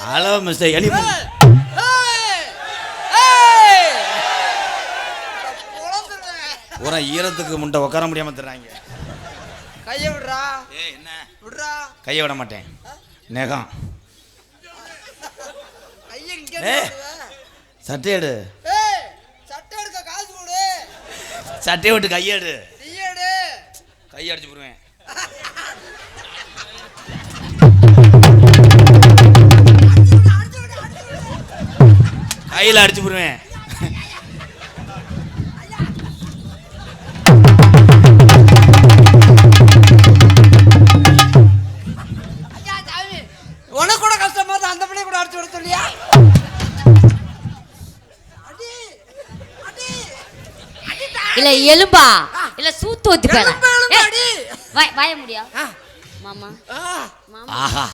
Hello mister எலி ஏய்! ஏய்! பொழந்துடுறேன். பூரா ஈரத்துக்கு முண்டை உட்கார முடியாம தர்றாங்க கையை விடுறா. ஏ என்ன? விடுறா. கையை விட மாட்டேன். நெகம். சட்டை எடு. சட்டை எடுக்க காசு கொடு. சட்டையை விட்டு கையெடு நீ எடு. கையை அடிச்சு போடுவேன். கையில் அடிச்சு போடுவேன் ஐயா சாமி உனக்கு கூட கஷ்டமா தான் அந்த பிள்ளை கூட அடிச்சு விட சொல்லியா? அடி அடி இல்ல எலும்பா. இல்ல சூத்து அடி. வாய முடியா? ஆ, மாமா. ஆ. மாமா. ஆஹா.